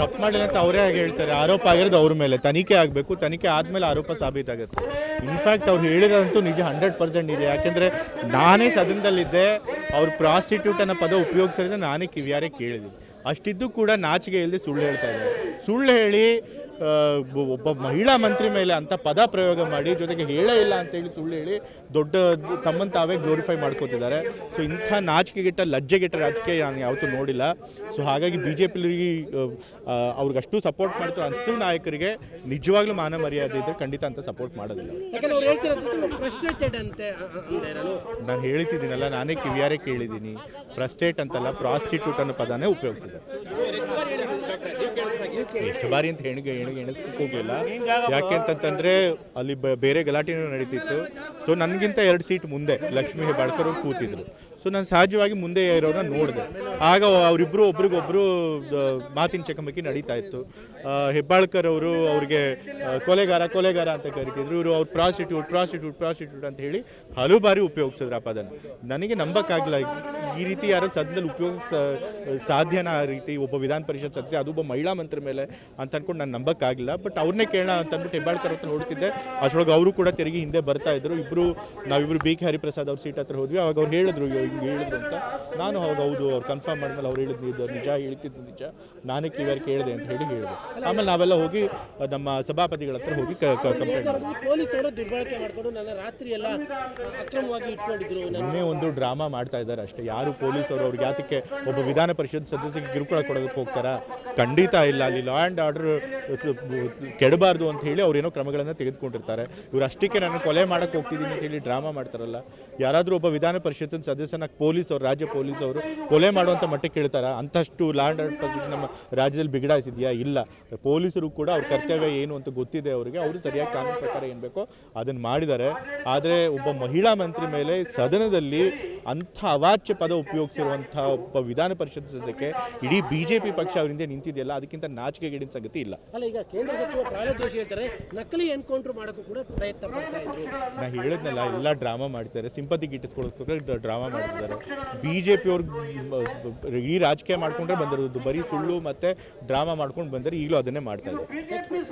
ತಪ್ಪು ಮಾಡಿಲ್ಲ ಅಂತ ಅವರೇ ಆಗಿ ಹೇಳ್ತಾರೆ. ಆರೋಪ ಆಗಿರೋದು ಅವ್ರ ಮೇಲೆ. ತನಿಖೆ ಆಗಬೇಕು. ತನಿಖೆ ಆದಮೇಲೆ ಆರೋಪ ಸಾಬೀತಾಗುತ್ತೆ. ಇನ್ಫ್ಯಾಕ್ಟ್ ಅವ್ರು ಹೇಳಿದಂತೂ ನಿಜ ಹಂಡ್ರೆಡ್ ಪರ್ಸೆಂಟ್ ಇದೆ. ಯಾಕೆಂದರೆ ನಾನೇ ಸದನದಲ್ಲಿದ್ದೆ. ಅವ್ರು ಪ್ರಾಸ್ಟಿಟ್ಯೂಟ್ ಅನ್ನೋ ಪದ ಉಪಯೋಗಿಸಿದ್ರೆ ನಾನೇ ಕಿವಿಯಾರೆ ಕೇಳಿದ್ದೀನಿ ಅಷ್ಟಿದ್ದು ಕೂಡ ನಾಚಿಕೆ ಇಲ್ಲದೆ ಸುಳ್ಳು ಹೇಳ್ತಾ ಇದ್ದಾರೆ. ಸುಳ್ಳು ಹೇಳಿ ಒಬ್ಬ- ಮಹಿಳಾ ಮಂತ್ರಿ ಮೇಲೆ ಅಂತ ಪದ ಪ್ರಯೋಗ ಮಾಡಿ ಜೊತೆಗೆ ಹೇಳೇ ಇಲ್ಲ ಅಂತೇಳಿ ಸುಳ್ಳು ಹೇಳಿ ದೊಡ್ಡ ತಮ್ಮನ್ನು ತಾವೇ ಗ್ಲೋರಿಫೈ ಮಾಡ್ಕೋತಿದ್ದಾರೆ. ಸೊ ಇಂಥ ನಾಚಿಕೆಗೆಟ್ಟ ಲಜ್ಜೆಗೆಟ್ಟ ರಾಜಕೀಯ ನಾನು ಯಾವತ್ತೂ ನೋಡಿಲ್ಲ. ಸೊ ಹಾಗಾಗಿ ಬಿ ಜೆ ಪಿಲಿ ಅವ್ರಿಗಷ್ಟು ಸಪೋರ್ಟ್ ಮಾಡ್ತಾರೆ ಅಂಥ ನಾಯಕರಿಗೆ ನಿಜವಾಗ್ಲೂ ಮಾನ ಮರ್ಯಾದೆ ಇದ್ದರೆ ಖಂಡಿತ ಅಂತ ಸಪೋರ್ಟ್ ಮಾಡೋದಿಲ್ಲ. ನಾನು. ನಾನು ಹೇಳ್ತಿದ್ದೀನಲ್ಲ ನಾನೇ ಕಿವಿಯಾರೆ ಕೇಳಿದ್ದೀನಿ. ಫ್ರಸ್ಟ್ರೇಟ್ ಅಂತಲ್ಲ ಪ್ರಾಸ್ಟಿಟ್ಯೂಟ್ ಅನ್ನೋ ಪದನೇ ಉಪಯೋಗಿಸಿದೆ ಎಷ್ಟು ಬಾರಿ ಅಂತ ಹೆಣ್ಗೆ ಹೆಣ್ಗೆ ಎಣಿಸ್ಲಿಕ್ಕೆ ಹೋಗಲಿಲ್ಲ. ಯಾಕೆ ಅಂತಂತಂದ್ರೆ ಅಲ್ಲಿ ಬೇರೆ ಗಲಾಟೆನೂ ನಡೀತಿತ್ತು. ಸೊ ನನಗಿಂತ ಎರಡು ಸೀಟ್ ಮುಂದೆ ಲಕ್ಷ್ಮೀ ಹೆಬ್ಬಾಳ್ಕರ್ ಅವ್ರು ಕೂತಿದ್ರು. ಸೊ ನಾನು ಸಹಜವಾಗಿ ಮುಂದೆ ಇರೋರನ್ನ ನೋಡಿದೆ. ಆಗ ಅವರಿಬ್ಬರು ಒಬ್ರಿಗೊಬ್ರು ಮಾತಿನ ಚಕಮಕಿ ನಡೀತಾ ಇತ್ತು. ಹೆಬ್ಬಾಳ್ಕರ್ ಅವರು ಅವ್ರಿಗೆ ಕೊಲೆಗಾರ ಕೊಲೆಗಾರ ಅಂತ ಕರಿತಿದ್ರು. ಇವರು ಅವ್ರು ಪ್ರಾಸ್ಟಿಟ್ಯೂಟ್ ಪ್ರಾಸ್ಟಿಟ್ಯೂಟ್ ಪ್ರಾಸ್ಟಿಟ್ಯೂಟ್ ಅಂತ ಹೇಳಿ ಹಲವು ಬಾರಿ ಉಪಯೋಗಿಸಿದ್ರು ಆ ಪದನ. ನನಗೆ ನಂಬಕ್ಕಾಗಲ್ಲ ಈ ರೀತಿ ಯಾರು ಸದನದಲ್ಲಿ ಉಪಯೋಗ ಸಾಧ್ಯನ ಆ ರೀತಿ ಒಬ್ಬ ವಿಧಾನ ಪರಿಷತ್ ಸದಸ್ಯ ಅದು ಒಬ್ಬ ಮಹಿಳಾ ಮಂತ್ರಿ ಮೇಲೆ ಅಂತ ಅಂದ್ಕೊಂಡು ನಾನು ನಂಬಕ್ಕಾಗಿಲ್ಲ ಬಟ್ ಅವ್ರನ್ನೇ ಕೇಳೋಣ ಅಂತ ಅಂದ್ಬಿಟ್ಟು ಹೆಬ್ಬಾಳ್ಕರ್ ಹತ್ರ ನೋಡ್ತಿದ್ದೆ. ಅಷ್ಟೊಳಗೆ ಅವರು ಕೂಡ ತೆರಿಗೆ ಹಿಂದೆ ಬರ್ತಾ ಇದ್ರು. ಇಬ್ಬರು ನಾವಿಬ್ರು ಬಿ ಕೆ ಹರಿಪ್ರಸಾದ್ ಅವ್ರ ಸೀಟ್ ಹತ್ರ ಹೋದ್ವಿ. ಅವಾಗ ಅವ್ರು ಹೇಳಿದ್ರು "ಅಯ್ಯೋ, ಹಿಂಗೆ ಹೇಳಿದ್ರು ಅಂತ. ನಾನು ಹೌದು ಹೌದು ಅವ್ರು ಕನ್ಫರ್ಮ್ ಮಾಡಿದ್ಮೇಲೆ ಅವ್ರು ಹೇಳಿದ್ದು ನಿಜ ಹೇಳ್ತಿದ್ದು ನಿಜ. ನಾನೇ ಕಿವಿಯಾರು ಕೇಳಿದೆ ಅಂತ ಹೇಳಿ ಹೇಳಿದೆ. ಆಮೇಲೆ ನಾವೆಲ್ಲ ಹೋಗಿ ನಮ್ಮ ಸಭಾಪತಿಗಳ ಹತ್ರ ಹೋಗಿ ಕಂಪ್ಲೇಂಟ್ ಪೊಲೀಸರು ದುರ್ಬಳಕೆ ಮಾಡ್ಕೊಂಡು ನನ್ನ ರಾತ್ರಿ ಎಲ್ಲ ಅಕ್ರಮವಾಗಿ ಇಟ್ಕೊಂಡಿದ್ರು. ಒಂದು ಡ್ರಾಮಾ ಮಾಡ್ತಾ ಇದ್ದಾರೆ ಅಷ್ಟೇ. ಯಾರು ಪೊಲೀಸರು ಅವ್ರಿಗೆ ಯಾತಕ್ಕೆ ಒಬ್ಬ ವಿಧಾನ ಪರಿಷತ್ ಸದಸ್ಯರಿಗೆ ಕಿರುಕುಳ ಕೊಡೋದಕ್ಕೆ ಹೋಗ್ತಾರಾ? ಖಂಡಿತ ಇಲ್ಲ. ಅಲ್ಲಿ ಲಾ ಆ್ಯಂಡ್ ಆರ್ಡರ್ ಕೆಡಬಾರ್ದು ಅಂತ ಹೇಳಿ ಅವ್ರೇನೋ ಕ್ರಮಗಳನ್ನು ತೆಗೆದುಕೊಂಡಿರ್ತಾರೆ. ಇವ್ರು ಅಷ್ಟಕ್ಕೆ ನಾನು ಕೊಲೆ ಮಾಡಕ್ಕೆ ಹೋಗ್ತಿದ್ದೀನಿ ಅಂತ ಹೇಳಿ ಡ್ರಾಮಾ ಮಾಡ್ತಾರಲ್ಲ. ಯಾರಾದರೂ ಒಬ್ಬ ವಿಧಾನ ಪರಿಷತ್ತಿನ ಸದಸ್ಯನ ಪೊಲೀಸ್ ಅವರು, ರಾಜ್ಯ ಪೊಲೀಸ್ ಅವರು ಕೊಲೆ ಮಾಡುವಂಥ ಮಟ್ಟಕ್ಕೆ ಕೇಳ್ತಾರ? ಅಂತಷ್ಟು ಲಾ ಆ್ಯಂಡ್ ಆರ್ಡರ್ ಪರಿಸ್ಥಿತಿ ನಮ್ಮ ರಾಜ್ಯದಲ್ಲಿ ಬಿಗಡಾಯಿಸಿದೆಯಾ? ಇಲ್ಲ. ಪೊಲೀಸರು ಕೂಡ ಅವ್ರ ಕರ್ತವ್ಯ ಏನು ಅಂತ ಗೊತ್ತಿದೆ ಅವರಿಗೆ. ಅವರು ಸರಿಯಾಗಿ ಕಾನೂನು ಪ್ರಕಾರ ಏನು ಬೇಕೋ ಅದನ್ನು ಮಾಡಿದ್ದಾರೆ. ಆದರೆ ಒಬ್ಬ ಮಹಿಳಾ ಮಂತ್ರಿ ಮೇಲೆ ಸದನದಲ್ಲಿ ಅಂಥ ಅವಾಚ್ಯ ಪದ ಉಪಯೋಗಿಸಿರುವಂಥ ಒಬ್ಬ ವಿಧಾನ ಪರಿಷತ್ ಸದಸ್ಯಕ್ಕೆ ಇಡೀ ಬಿ ಜೆ ಪಿ ಪಕ್ಷ ಅವರಿಂದ ನಿಂತಿದೆಯಲ್ಲ ಅದಕ್ಕಿಂತ ನಾಚಿಕೆಗೇಡಿನ ಸಂಗತಿ ಇಲ್ಲ. ಅಲ್ಲ ಈಗ ಕೇಂದ್ರ ಸಚಿವ ಪ್ರಹ್ಲಾದ್ ಜೋಶಿ ಹೇಳ್ತಾರೆ ನಕಲಿ ಎನ್ಕೌಂಟರ್ ಮಾಡೋಕ್ಕೂ ಕೂಡ ಪ್ರಯತ್ನ ಪಡ್ತಾ ಇದ್ರು. ನಾ ಹೇಳಿದ್ನಲ್ಲ ಎಲ್ಲ ಡ್ರಾಮಾ ಮಾಡ್ತಾರೆ ಸಿಂಪತಿ ಗಿಟ್ಟಿಸ್ಕೊಳ್ಳೋಕೆ ಡ್ರಾಮಾ ಮಾಡ್ತಿದ್ದಾರೆ. ಬಿ ಜೆ ಪಿ ಅವ್ರು ಈ ರಾಜಕೀಯ ಮಾಡ್ಕೊಂಡ್ರೆ ಬಂದಿರೋದು ಬರೀ ಸುಳ್ಳು ಮತ್ತೆ ಡ್ರಾಮಾ ಮಾಡ್ಕೊಂಡು ಬಂದರೆ ಈಗಲೂ ಅದನ್ನೇ ಮಾಡ್ತಾ ಇದ್ದಾರೆ.